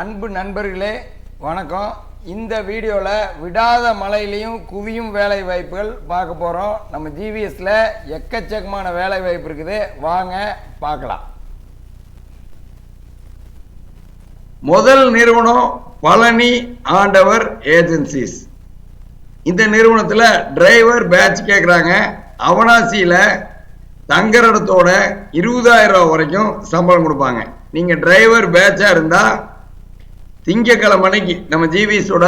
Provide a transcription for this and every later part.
அன்பு நண்பர்களே வணக்கம். இந்த வீடியோவில் விடாத மழையிலையும் குவியும் வேலை வாய்ப்புகள் பார்க்க போகிறோம் நம்ம ஜிவிஎஸில் எக்கச்சக்கமான வேலை வாய்ப்பு இருக்குது. வாங்க பார்க்கலாம். முதல் நிறுவனம் பழனி ஆண்டவர் ஏஜென்சிஸ். இந்த நிறுவனத்தில் டிரைவர் பேட்ச் கேட்குறாங்க அவனாசியில் தங்குற இடத்தோட இருபதாயிரம் ரூபா வரைக்கும் சம்பளம் கொடுப்பாங்க. நீங்கள் டிரைவர் பேட்சாக இருந்தால் திங்கக்கிழமை அன்னைக்கு நம்ம ஜிவிஎஸோட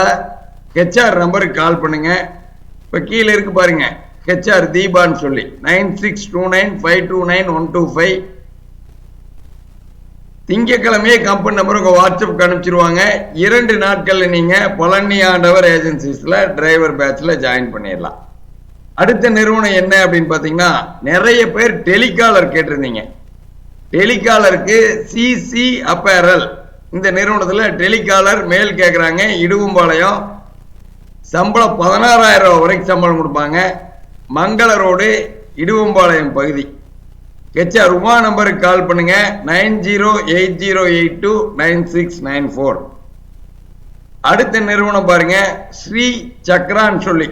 ஹெச்ஆர் நம்பருக்கு கால் பண்ணுங்க. இப்போ கீழே இருக்கு பாருங்க. ஹெச்ஆர் தீபான்னு சொல்லி. Nine six two nine five two nine one two five திங்கக்கிழமையே company number உங்கள் வாட்ஸ்அப்புக்கு அனுப்பிச்சிருவாங்க. இரண்டு நாட்களில் நீங்கள் பழனி ஆண்டவர் ஏஜென்சிஸில் டிரைவர் பேட்சில் ஜாயின் பண்ணிடலாம். அடுத்த நிறுவனம் என்ன அப்படின்னு பார்த்தீங்கன்னா நிறைய பேர் டெலிகாலர் கேட்டிருந்தீங்க. டெலிகாலருக்கு சிசி அப்பேரல் இந்த நிறுவனத்தில் டெலிகாலர் மேல் கேட்குறாங்க இடுவம்பாளையம் சம்பளம் பதினாறாயிரம் ரூபா வரைக்கும் சம்பளம் கொடுப்பாங்க. மங்கள ரோடு இடுவம்பாளையம் பகுதி. ஹெச்ஆர் உமா நம்பருக்கு கால் பண்ணுங்க. Nine zero eight zero eight two nine six nine four. அடுத்த நிறுவனம் பாருங்க ஸ்ரீ சக்ரான்னு சொல்லி.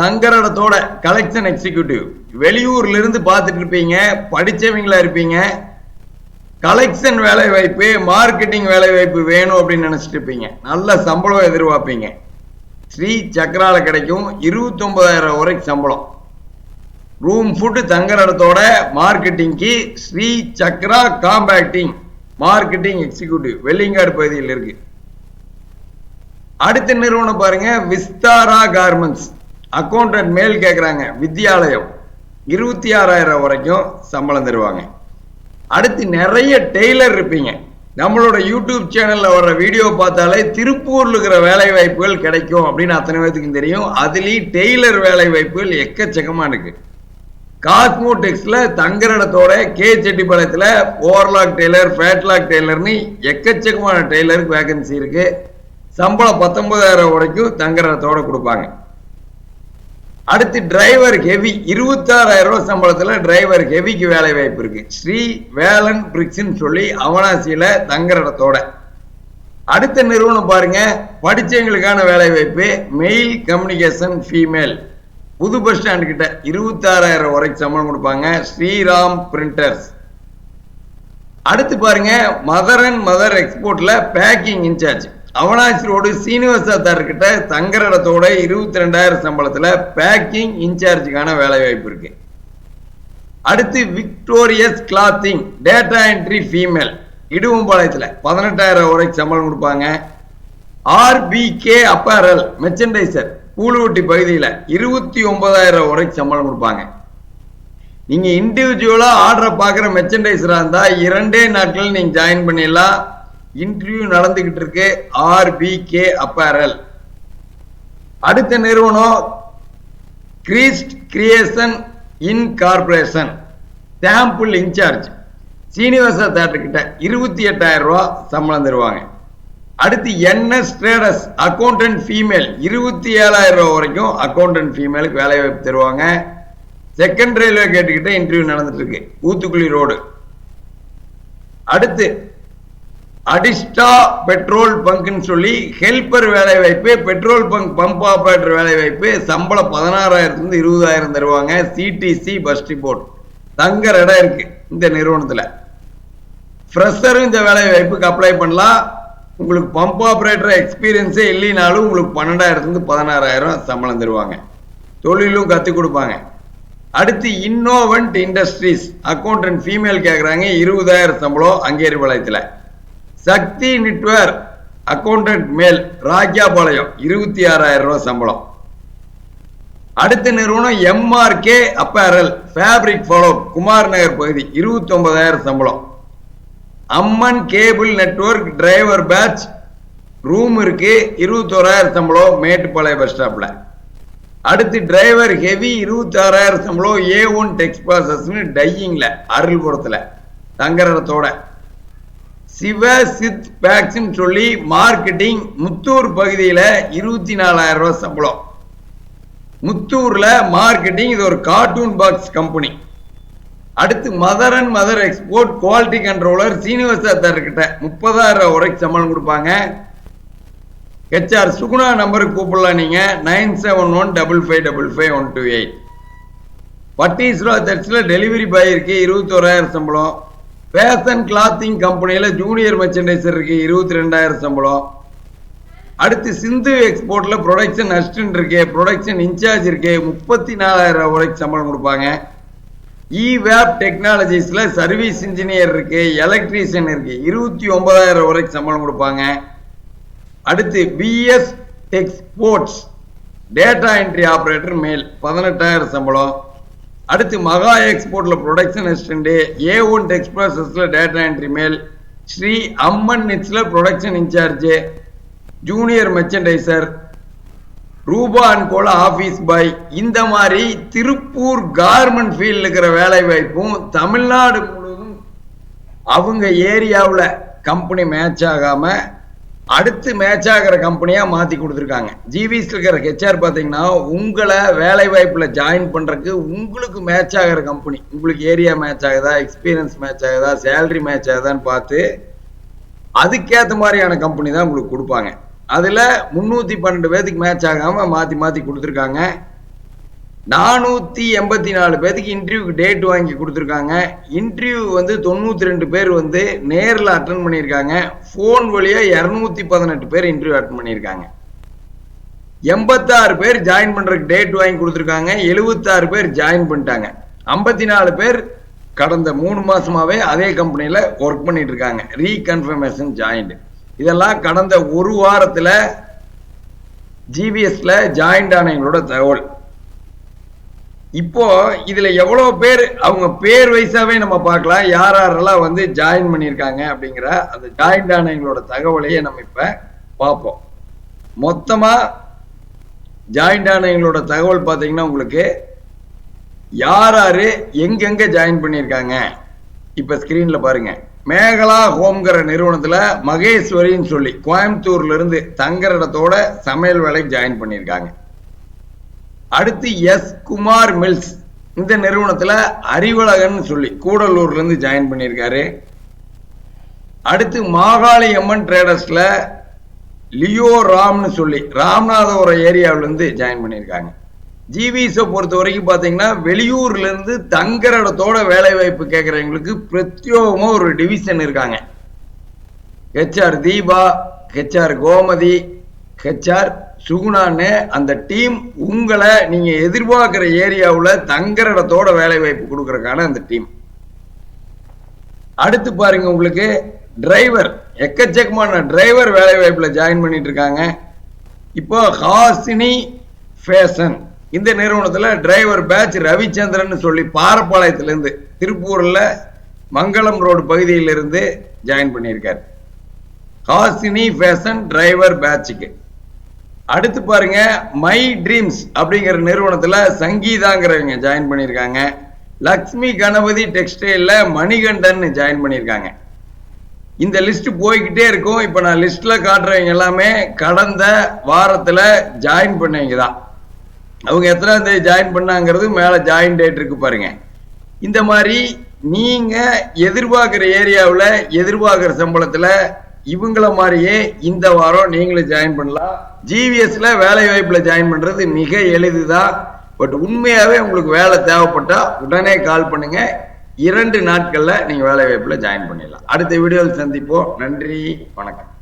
தங்கரடத்தோட கலெக்ஷன் எக்ஸிக்யூட்டிவ் வெளியூர்ல இருந்து பார்த்துட்டு இருப்பீங்க படிச்சவங்களா இருப்பீங்க. கலெக்ஷன் வேலை வாய்ப்பு மார்க்கெட்டிங் வேலை வாய்ப்பு வேணும் அப்படின்னு நினைச்சிட்டு இருப்பீங்க நல்ல சம்பளம் எதிர்பார்ப்பீங்க. ஸ்ரீ சக்கரால கிடைக்கும் இருபத்தி ஒன்பதாயிரம் வரைக்கும் சம்பளம். ரூம் ஃபுட்டு தங்குற இடத்தோட மார்க்கெட்டிங்க்கு Sri Chakra compacting marketing executive Vellingadu பகுதியில் இருக்கு. அடுத்த நிறுவனம் பாருங்க விஸ்தாரா கார்மெண்ட்ஸ் அக்கௌண்டன்ட் மேல் கேட்குறாங்க வித்யாலயம். இருபத்தி ஆறாயிரம் வரைக்கும் சம்பளம் தருவாங்க. அடுத்து நிறைய டெய்லர் இருப்பீங்க. நம்மளோட யூடியூப் சேனல்ல வர வீடியோ பார்த்தாலே திருப்பூர்ல இருக்கிற வேலை வாய்ப்புகள் கிடைக்கும் அப்படின்னு அத்தனை பேத்துக்கும் தெரியும். அதுலயும் டெய்லர் வேலை வாய்ப்புகள் எக்கச்சக்கமா இருக்கு. காஸ்மோடெக்ஸ்ல தங்குற இடத்தோட கே செட்டிப்பாளையத்துல ஓவர்லாக் டெய்லர் ஃபேட்லாக் டெய்லர்னு எக்கச்சக்கமான டெய்லருக்கு வேகன்சி இருக்கு. சம்பளம் பத்தொன்பதாயிரம் வரைக்கும் தங்குற இடத்தோட கொடுப்பாங்க. அடுத்து டிரைவர் ஹெவி இருபத்தாறாயிரம் ரூபாய் சம்பளத்தில் டிரைவர் ஹெவிக்கு வேலை வாய்ப்பு இருக்கு. ஸ்ரீ வேலன் பிரிக்ஸ்ன்னு சொல்லி அவனாசியில தங்குற இடத்தோட. அடுத்த நிறுவனம் பாருங்க படித்தவங்களுக்கான வேலை வாய்ப்பு மெயில் கம்யூனிகேஷன் ஃபீமேல் புது பஸ் ஸ்டாண்ட் கிட்ட இருபத்தாறாயிரம் வரைக்கும் சம்பளம் கொடுப்பாங்க ஸ்ரீராம் பிரிண்டர்ஸ் அடுத்து பாருங்க மதர் அண்ட் மதர் எக்ஸ்போர்ட்ல பேக்கிங் இன்சார்ஜ் அவனாசி ரோடு சீனிவாசாத்தார் கிட்ட தங்குற இடத்தோட இருபத்தி ரெண்டாயிரம் சம்பளத்துல பேக்கிங் இன்சார்ஜுக்கான வேலை வாய்ப்பு இருக்கு. அடுத்து victorious clothing data entry female இடுவம்பாளையத்தில் பதினெட்டாயிரம் வரைக்கும் சம்பளம் கொடுப்பாங்க. ஆர்பிகே அப்பேரல் மெர்ச்சன்டைசர் பூலுவட்டி பகுதியில் இருபத்தி ஒன்பதாயிரம் வரைக்கும் சம்பளம் கொடுப்பாங்க. நீங்கள் இண்டிவிஜுவலாக ஆர்டரை பார்க்குற மெச்சன்டைசராக இருந்தால் இரண்டே நாட்கள் நீங்கள் ஜாயின் பண்ணிடலாம். இன்டர்வியூ நடந்துகிட்டு இருக்கு ஆர்பிகே அப்பேரல் அடுத்த நிறுவனம் crest creation in corporation sample incharge Srinivasa theatre கிட்ட இருபத்தி எட்டாயிரம் ரூபா சம்பளம் தருவாங்க. அடுத்து என்எஸ் ட்ரேடர்ஸ் அக்கௌண்டன்ட் ஃபீமேல் இருபத்தி ஏழாயிரம் ரூபா வரைக்கும் அக்கௌண்டன்ட் ஃபீமேலுக்கு வேலை வாய்ப்பு தருவாங்க. செகண்ட் ரயில்வே கேட்டுக்கிட்ட இன்டர்வியூ நடந்துட்டு இருக்கு. ஊத்துக்குழி ரோடு அடுத்து அடிஸ்டா பெட்ரோல் பங்க்னு சொல்லி ஹெல்பர் வேலை வாய்ப்பு பெட்ரோல் பங்க் பம்ப் ஆப்ரேட்டர் வேலை வாய்ப்பு சம்பளம் பதினாறாயிரத்துலேருந்து இருபதாயிரம் தருவாங்க. சிடிசி பஸ் டிபோர்ட் தங்குற இடம் இருக்கு இந்த நிறுவனத்தில். ஃப்ரெஷரும் இந்த வேலை வாய்ப்புக்கு அப்ளை பண்ணலாம். உங்களுக்கு பம்ப் ஆப்ரேட்டர் எக்ஸ்பீரியன்ஸே இல்லைனாலும் உங்களுக்கு பன்னெண்டாயிரத்துலேருந்து பதினாறாயிரம் சம்பளம் தருவாங்க. தொழிலும் கற்றுக் கொடுப்பாங்க. அடுத்து இன்னோவன்ட் இண்டஸ்ட்ரீஸ் அக்கௌண்டன்ட் ஃபீமேல் கேட்குறாங்க இருபதாயிரம் சம்பளம் அங்கேரி வளையத்தில். சக்தி நெட்வேர் அக்கௌண்டன்ட் மேல் ராஜாபாளையம் இருபத்தி ஆறாயிரம் ரூபாய் சம்பளம். அடுத்த நிறுவனம் MRK apparel fabric follow Kumar Nagar பகுதி இருபத்தி ஒன்பதாயிரம் சம்பளம். Amman cable network driver batch room இருக்கு இருபத்தோராயிரம் சம்பளம் மேட்டுப்பாளையம் பஸ் ஸ்டாப்ல அடுத்து டிரைவர் ஹெவி இருபத்தாறாயிரம் சம்பளம் ஏ ஒன் டெக்ஸ் ப்ராசஸ்னு டையிங்ல அருள்புரத்தில் தங்கரத்தோட சிவ சித் பேக்ஸ்ன்னு சொல்லி மார்க்கெட்டிங் முத்தூர் பகுதியில் இருபத்தி நாலாயிரம் ரூபா சம்பளம். முத்தூரில் மார்க்கெட்டிங் இது ஒரு கார்ட்டூன் பாக்ஸ் கம்பெனி அடுத்து mother and mother export quality controller Srinivasa தர்கிட்ட முப்பதாயிரம் ரூபா வரைக்கும் சம்பளம் கொடுப்பாங்க. ஹெச்ஆர் சுகுணா நம்பருக்கு கூப்பிடலாம் நீங்கள் nine seven one double five double five one two eight. Patteeswara சர்ச்சில் டெலிவரி பாய் இருக்கு. இருபத்தோராயிரம் சம்பளம். ஃபேஷன் கிளாத்திங் கம்பெனியில் ஜூனியர் மெர்ச்சன்டைசர் இருக்கு இருபத்தி ரெண்டாயிரம் சம்பளம். அடுத்து சிந்து எக்ஸ்போர்ட்ல ப்ரொடக்ஷன் அசிஸ்டன்ட் இருக்கு ப்ரொடக்ஷன் இன்சார்ஜ் இருக்கு முப்பத்தி நாலாயிரம் ரூபாய் வரைக்கும் சம்பளம் கொடுப்பாங்க. இ வேப் சர்வீஸ் இன்ஜினியர் இருக்கு எலக்ட்ரீஷியன் இருக்கு இருபத்தி ஒன்பதாயிரம் வரைக்கும் சம்பளம் கொடுப்பாங்க. அடுத்து BS exports data entry operator male பதினெட்டாயிரம் சம்பளம். அடுத்து மகா எக்ஸ்போர்ட்ல production assistant A one எக்ஸ்பிரஸஸ்ல data entry male Sri Amman நிட்ஸ்ல production incharge junior merchandiser ரூபா அண்ட் கோல ஆஃபீஸ் பாய் இந்த மாதிரி திருப்பூர் கார்மெண்ட் ஃபீல்டில் இருக்கிற வேலை வாய்ப்பும் தமிழ்நாடு முழுவதும் அவங்க ஏரியாவில் கம்பெனி மேட்ச் ஆகாமல் அடுத்து மேட்ச் ஆகிற கம்பெனியா மாத்தி கொடுத்துருக்காங்க. ஜிவிஸ் இருக்கிற ஹெச்ஆர் பார்த்தீங்கன்னா உங்களை வேலை வாய்ப்புல ஜாயின் பண்றதுக்கு உங்களுக்கு மேட்ச் ஆகிற கம்பெனி உங்களுக்கு ஏரியா மேட்ச் ஆகுதா எக்ஸ்பீரியன்ஸ் மேட்ச் ஆகுதா சேலரி மேட்ச் ஆகுதான்னு பார்த்து அதுக்கேற்ற மாதிரியான கம்பெனி தான் உங்களுக்கு கொடுப்பாங்க. அதில் முந்நூற்றி பன்னெண்டு பேத்துக்கு மேட்ச் ஆகாமல் மாற்றி மாற்றி கொடுத்துருக்காங்க. நானூற்றி எண்பத்தி நாலு பேத்துக்கு இன்டர்வியூக்கு டேட் வாங்கி கொடுத்துருக்காங்க. இன்டர்வியூ வந்து தொண்ணூற்றி ரெண்டு பேர் வந்து நேரில் அட்டன் பண்ணியிருக்காங்க. ஃபோன் வழியாக இரநூத்தி பதினெட்டு பேர் இன்டர்வியூ அட்டன் பண்ணியிருக்காங்க. எண்பத்தாறு பேர் ஜாயின் பண்ணுறதுக்கு டேட் வாங்கி கொடுத்துருக்காங்க. எழுபத்தாறு பேர் ஜாயின் பண்ணிட்டாங்க. ஐம்பத்தி நாலு பேர் கடந்த மூணு மாசமாவே அதே கம்பெனியில் ஒர்க் பண்ணிட்டு இருக்காங்க ரீகன்ஃபர்மேஷன் ஜாயிண்ட் இதெல்லாம் கடந்த ஒரு வாரத்தில் ஜிபிஎஸ்ல ஜாயிண்ட் ஆனவங்களோட தகவல். இப்போ இதுல எவ்வளவு பேர் அவங்க பேர் வைஸாவே நம்ம பார்க்கலாம். யார் யாரெல்லாம் வந்து ஜாயின் பண்ணியிருக்காங்க அப்படிங்கிற அந்த ஜாயின்ட் ஆனவங்களோட தகவலையே நம்ம இப்ப பார்ப்போம். மொத்தமா ஜாயின்ட் ஆனவங்களோட தகவல் பார்த்தீங்கன்னா உங்களுக்கு யார் யாரு எங்கெங்க ஜாயின் பண்ணியிருக்காங்க? இப்ப ஸ்கிரீன்ல பாருங்க. மேகலா ஹோம்ங்கிற நிறுவனத்துல மகேஸ்வரின்னு சொல்லி கோயம்புத்தூர்ல இருந்து தங்குற இடத்தோட சமையல் வேலைக்கு ஜாயின் பண்ணியிருக்காங்க. அடுத்து எஸ். குமார் மில்ஸ். இந்த நிறுவனத்தில் அறிவழகன் சொல்லி கூடலூர்லேருந்து ஜாயின் பண்ணியிருக்காரு. அடுத்து மாகாளி அம்மன் ட்ரேடர்ஸில் லியோ ராம்னு சொல்லி ராமநாதபுரம் ஏரியாவிலேருந்து ஜாயின் பண்ணியிருக்காங்க. ஜிவிஸை பொறுத்த வரைக்கும் பார்த்தீங்கன்னா வெளியூர்லேருந்து தங்குற இடத்தோட வேலை வாய்ப்பு கேட்குறவங்களுக்கு பிரத்யோகமா ஒரு டிவிஷன் இருக்காங்க. HR Deepa HR Gomathi HR சுகுணான்னு அந்த டீம் உங்களை நீங்க எதிர்பார்க்கிற ஏரியாவில் தங்குற இடத்தோட வேலை வாய்ப்பு கொடுக்கறக்கான அந்த டீம். அடுத்து பாருங்க உங்களுக்கு டிரைவர் எக்கச்சக்கமான டிரைவர் வேலை வாய்ப்புல ஜாயின் பண்ணிட்டு இருக்காங்க. இப்போ ஹாசினி ஃபேஷன் இந்த நிறுவனத்தில் டிரைவர் பேட்ச் ரவிச்சந்திரன் சொல்லி பாரப்பாளையத்துல திருப்பூரில் மங்களம் ரோடு பகுதியிலிருந்து ஜாயின் பண்ணியிருக்காரு. ஹாசினி ஃபேஷன் டிரைவர் பேட்சுக்கு. அடுத்து பாருங்க மை ட்ரீம்ஸ் அப்படிங்கிற நிறுவனத்துல சங்கீதாங்கிறவங்க ஜாயின் பண்ணியிருக்காங்க. லக்ஷ்மி கணபதி டெக்ஸ்டைல்ல மணிகண்டன் ஜாயின் பண்ணியிருக்காங்க. இந்த லிஸ்ட் போய்கிட்டே இருக்கும். இப்போ நான் லிஸ்ட்ல காட்டுறவங்க எல்லாமே கடந்த வாரத்துல ஜாயின் பண்ணவங்க தான். அவங்க எத்தனாம் தேதி ஜாயின் பண்ணாங்கிறது மேலே ஜாயின் டேட் இருக்கு பாருங்க. இந்த மாதிரி நீங்க எதிர்பார்க்குற ஏரியாவில் எதிர்பார்க்குற சம்பளத்தில் இவங்கள மாதிரியே இந்த வாரம் நீங்களும் ஜாயின் பண்ணலாம். ஜிவிஎஸ்ல வேலை வாய்ப்புல ஜாயின் பண்றது மிக எளிதுதான். பட் உண்மையாவே உங்களுக்கு வேலை தேவைப்பட்டா உடனே கால் பண்ணுங்க. இரண்டு நாட்கள்ல நீங்க வேலை வாய்ப்புல ஜாயின் பண்ணிடலாம். அடுத்த வீடியோவில் சந்திப்போம். நன்றி. வணக்கம்.